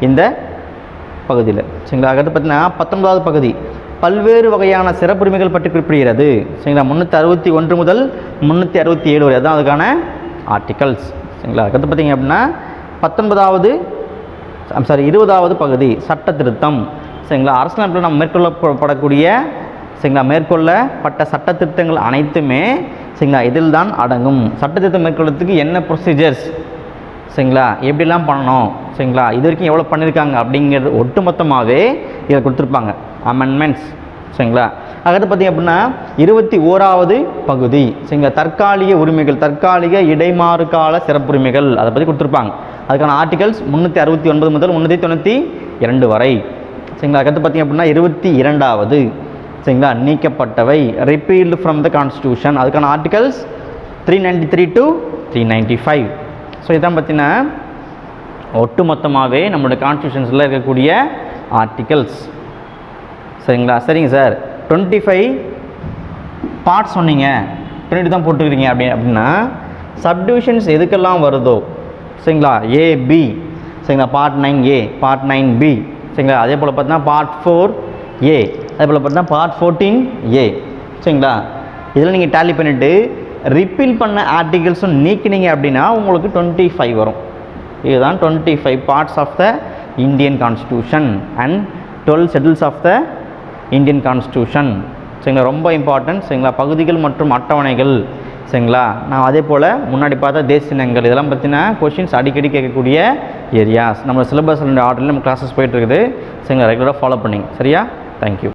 இந்த பகுதியில். சரிங்களா? அடுத்து பார்த்தீங்கன்னா பத்தொன்பதாவது பகுதி. பல்வேறு வகையான சிறப்புரிமைகள் பற்றி குறிப்பிடுகிறது. சரிங்களா? முந்நூற்றி அறுபத்தி ஒன்று முதல் முந்நூற்றி அறுபத்தி ஏழு வரை. அதுதான் அதுக்கான ஆர்டிகல்ஸ் சரிங்களா? அடுத்து பார்த்தீங்க அப்படின்னா பத்தொன்பதாவது சாரி இருபதாவது பகுதி சட்ட திருத்தம் சரிங்களா அரசியலமைப்பில் நம்ம மேற்கொள்ளப்படக்கூடிய சரிங்களா? மேற்கொள்ளப்பட்ட சட்ட திருத்தங்கள் அனைத்துமே சரிங்களா? இதில் தான் அடங்கும். சட்ட திருத்தம் மேற்கொள்றதுக்கு என்ன ப்ரொசீஜர்ஸ் சரிங்களா? எப்படிலாம் பண்ணணும்? சரிங்களா? இது வரைக்கும் எவ்வளோ பண்ணியிருக்காங்க அப்படிங்கிறது ஒட்டுமொத்தமாகவே இதை கொடுத்துருப்பாங்க. அமெண்ட்மெண்ட்ஸ் சரிங்களா? அடுத்து பார்த்தீங்க அப்படின்னா இருபத்தி ஓராவது பகுதி. சரிங்களா? தற்காலிக உரிமைகள் தற்காலிக இடைமாறு கால சிறப்புரிமைகள் அதை பற்றி கொடுத்துருப்பாங்க. அதுக்கான ஆர்டிகல்ஸ் முந்நூற்றி அறுபத்தி ஒன்பது முதல் முந்நூற்றி தொண்ணூற்றி இரண்டு வரை. சரிங்களா? அடுத்து பார்த்தீங்க அப்படின்னா இருபத்தி இரண்டாவது. சரிங்களா? நீக்கப்பட்டவை. ரிப்பீல்டு ஃப்ரம் த கான்ஸ்டியூஷன் அதுக்கான articles three ninety three to three ninety five so இதான் பார்த்தீங்கன்னா ஒட்டுமொத்தமாகவே நம்மளோட கான்ஸ்டியூஷன்ஸில் இருக்கக்கூடிய ஆர்டிகல்ஸ் சரிங்களா? சரிங்க சார். டுவெண்ட்டி ஃபைவ் பார்ட் சொன்னீங்க. டுவெண்ட்டி தான் போட்டுக்கிறீங்க அப்படி அப்படின்னா சப்டிவிஷன்ஸ் எதுக்கெல்லாம் வருதோ சரிங்களா? ஏ பி சரிங்களா? Part nine A part nine B சரிங்களா? அதே போல் பார்த்தீங்கன்னா பார்ட் ஃபோர் ஏ அதே போல் பார்த்தீங்கன்னா பார்ட் ஃபோர்டீன் ஏ சரிங்களா? இதில் நீங்கள் டேலி பண்ணிவிட்டு ரிப்பீல் பண்ண ஆர்டிகல்ஸும் நீக்கினீங்க அப்படின்னா உங்களுக்கு டுவெண்ட்டி ஃபைவ் வரும். இதுதான் twenty five parts of the Indian constitution and twelve schedules of the Indian constitution சரிங்களா? ரொம்ப இம்பார்ட்டன்ட் சரிங்களா? பகுதிகள் மற்றும் அட்டவணைகள். சரிங்களா? நான் அதே போல் முன்னாடி பார்த்த தேசினங்கள் இதெல்லாம் பார்த்தீங்கன்னா கொஷின்ஸ் அடிக்கடி கேட்கக்கூடிய ஏரியாஸ் நம்ம சிலபஸ் ஆர்டரில் நம்ம கிளாஸஸ் போயிட்டுருக்குது சரிங்களா? ரெகுலராக ஃபாலோ பண்ணிங்க. சரியா? தேங்க்யூ